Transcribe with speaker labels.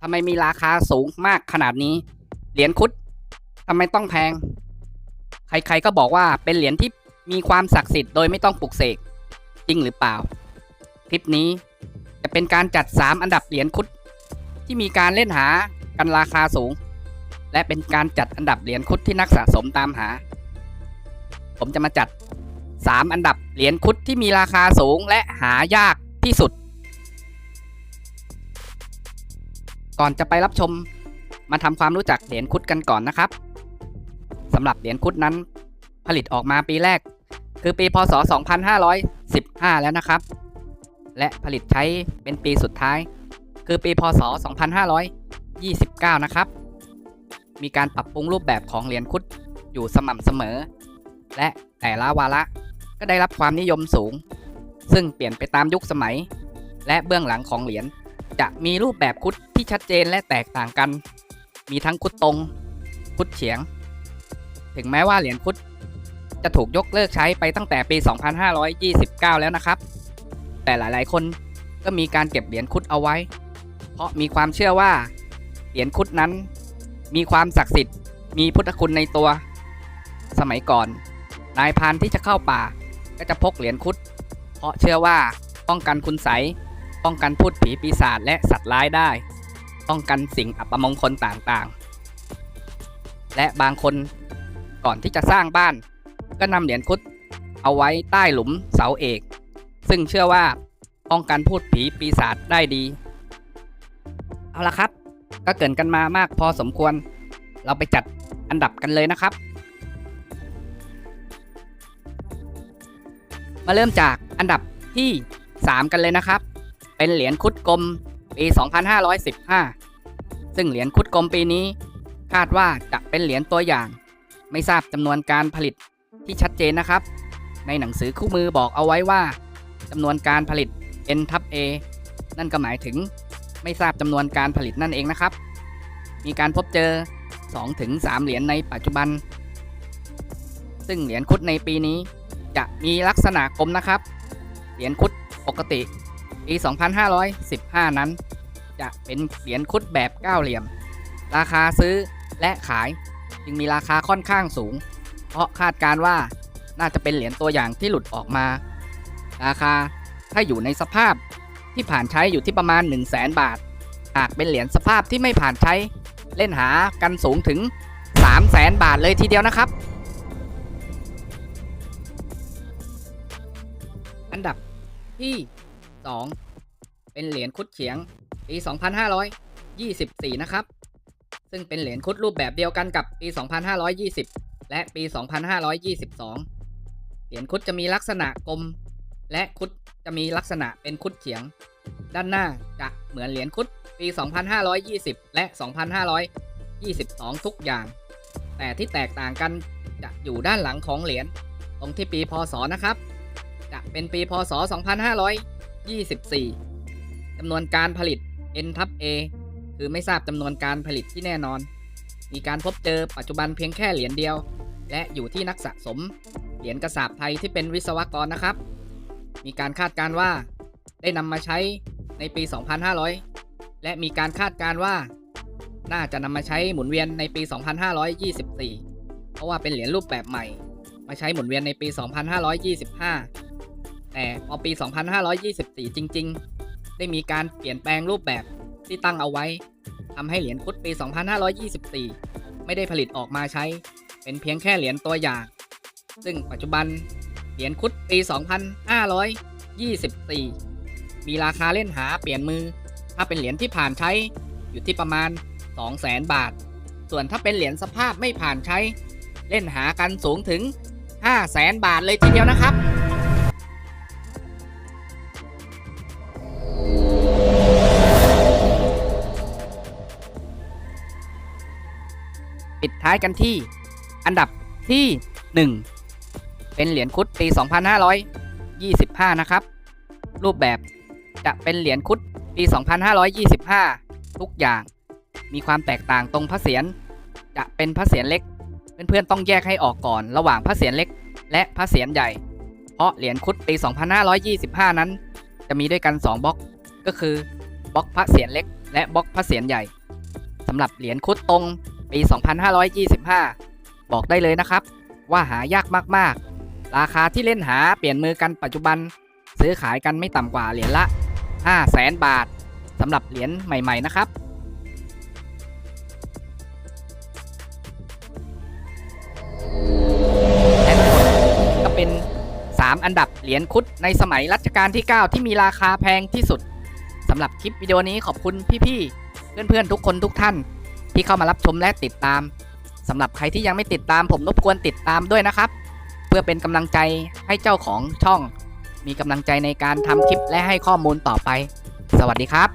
Speaker 1: ทำไมมีราคาสูงมากขนาดนี้ เหรียญคุดทำไมต้องแพง ใครๆก็บอกว่าเป็นเหรียญที่มีความศักดิ์สิทธิ์โดยไม่ต้องปลุกเสก จริงหรือเปล่า คลิปนี้จะเป็นการจัด 3 อันดับเหรียญคุดที่มีการเล่นหากันราคาสูง และเป็นการจัดอันดับเหรียญคุดที่นักสะสมตามหา ผมจะมาจัด 3 อันดับเหรียญคุดที่มีราคาสูงและหายากที่สุด ก่อนจะไปรับชม มาทำความรู้จักเหรียญคุดกันก่อนนะครับสำหรับเหรียญคุดนั้น ผลิตออกมาปีแรก คือปีพศ 2515 แล้วนะครับ และผลิตใช้เป็นปีสุดท้าย คือปีพศ 2529 นะครับ มีการปรับปรุงรูปแบบของเหรียญคุดอยู่สม่ำเสมอ และแต่ละวาระก็ได้รับความนิยมสูง ซึ่งเปลี่ยนไปตามยุคสมัย และเบื้องหลังของเหรียญ จะมีรูปแบบคุดที่ชัดเจนและแตกต่างกัน มีทั้งคุดตรง คุดเฉียง ถึงแม้ว่าเหรียญคุดจะถูกยกเลิกใช้ไปตั้งแต่ปี 2529 แล้วนะครับ แต่หลายๆ คนก็มีการเก็บเหรียญคุดเอาไว้ เพราะมีความเชื่อว่า เหรียญคุดนั้น มีความศักดิ์สิทธิ์ มีพุทธคุณในตัว สมัยก่อน นายพานที่จะเข้าป่าก็จะพกเหรียญคุด เพราะเชื่อว่าป้องกันคุณไส ป้องกันพูดผีปีศาจและสัตว์ร้ายได้ ป้องกันสิ่งอัปมงคลต่างๆ และบางคนก่อนที่จะสร้างบ้าน ก็นำเหรียญคุดเอาไว้ใต้หลุมเสาเอก ซึ่งเชื่อว่าป้องกันพูดผีปีศาจได้ดี เอาละครับ ก็เกินกันมามากพอสมควร เราไปจัดอันดับกันเลยนะครับ มาเริ่มจากอันดับที่ 3 กันเลยนะครับ เป็นเหรียญคุดกลมปี 2515 ซึ่งเหรียญคุดกลมปีนี้ คาดว่าจะเป็นเหรียญตัวอย่าง ไม่ทราบจำนวนการผลิตที่ชัดเจนนะครับ ในหนังสือคู่มือบอกเอาไว้ว่าจำนวนการผลิต N ทับ A นั่นก็หมายถึงไม่ทราบจำนวนการผลิตนั่นเองนะครับ มีการพบเจอ 2-3 เหรียญในปัจจุบัน ซึ่งเหรียญคุดในปีนี้จะมีลักษณะกลมนะครับ เหรียญคุดปกติ ปี 2515 นั้น จะเป็นเหรียญคุดแบบเก้าเหลี่ยม ราคาซื้อและขายจึงมีราคาค่อนข้างสูง เพราะคาดการว่าน่าจะเป็นเหรียญตัวอย่างที่หลุดออกมา ราคาถ้าอยู่ในสภาพที่ผ่านใช้อยู่ที่ประมาณ 1 0 0 0 0แบาท หากเป็นเหรียญสภาพที่ไม่ผ่านใช้เล่นหากันสูงถึง 3 0 0แสนบาทเลยทีเดียวนะครับ อันดับที่ 2 เป็นเหรียญคุดเฉียงปี 2524 นะครับ ซึ่งเป็นเหรียญคุดรูปแบบเดียวกันกับปี 2520 และปี 2522 เหรียญคุดจะมีลักษณะกลม และคุดจะมีลักษณะเป็นคุดเฉียง ด้านหน้าจะเหมือนเหรียญคุดปี 2520 และ 2522 ทุกอย่าง แต่ที่แตกต่างกันจะอยู่ด้านหลังของเหรียญตรงที่ปีพศนะครับ จะเป็นปีพศ 24จำนวนการผลิต N ทับ A คือไม่ทราบจำนวนการผลิตที่แน่นอน มีการพบเจอปัจจุบันเพียงแค่เหรียญเดียว และอยู่ที่นักสะสม เหรียญกระสาบไทยที่เป็นวิศวกรนะครับ มีการคาดการว่า ได้นำมาใช้ในปี 2500 และมีการคาดการว่า น่าจะนำมาใช้หมุนเวียนในปี 2524 เพราะว่าเป็นเหรียญรูปแบบใหม่ มาใช้หมุนเวียนในปี 2525 แต่พอปี 2524 จริง ๆ ได้มีการเปลี่ยนแปลงรูปแบบที่ตั้งเอาไว้ทำให้เหรียญคุดปี 2524 ไม่ได้ผลิตออกมาใช้ เป็นเพียงแค่เหรียญตัวอย่าง ซึ่งปัจจุบันเหรียญคุดปี 2524 มีราคาเล่นหาเปลี่ยนมือ ถ้าเป็นเหรียญที่ผ่านใช้อยู่ที่ประมาณ 200,000 บาท ส่วนถ้าเป็นเหรียญสภาพไม่ผ่านใช้ เล่นหากันสูงถึง 500,000 บาทเลยทีเดียวนะครับ ปิดท้ายกันที่อันดับที่ 1 เป็นเหรียญคุดปี 2525 นะครับ รูปแบบจะเป็นเหรียญคุดปี 2525 ทุกอย่างมีความแตกต่างตรงพระเศียรจะเป็นพระเศียรเล็ก เพื่อนๆต้องแยกให้ออกก่อนระหว่างพระเศียรเล็ก และพระเศียรใหญ่ เพราะเหรียญคุดปี 2525 นั้น จะมีด้วยกัน 2บล็อกก็คือบล็อกพระเศียรเล็ก และบล็อกพระเศียรใหญ่สำหรับเหรียญคุดตรง ปี 2525 บอกได้เลยนะครับ ว่าหายากมากๆ ราคาที่เล่นหาเปลี่ยนมือกันปัจจุบัน ซื้อขายกันไม่ต่ำกว่าเหรียญละ 5 0 0แสนบาทสำหรับเหรียญใหม่ ๆ นะครับแทนหมดก็เป็น 3 อันดับเหรียญคุดในสมัยรัชกาลที่ 9 ที่มีราคาแพงที่สุดสำหรับคลิปวิดีโอนี้ขอบคุณพี่ๆเพื่อนๆทุกคนทุกท่าน ที่เข้ามารับชมและติดตามสำหรับใครที่ยังไม่ติดตามผมรบกวนติดตามด้วยนะครับ เพื่อเป็นกำลังใจให้เจ้าของช่อง มีกำลังใจในการทำคลิปและให้ข้อมูลต่อไป สวัสดีครับ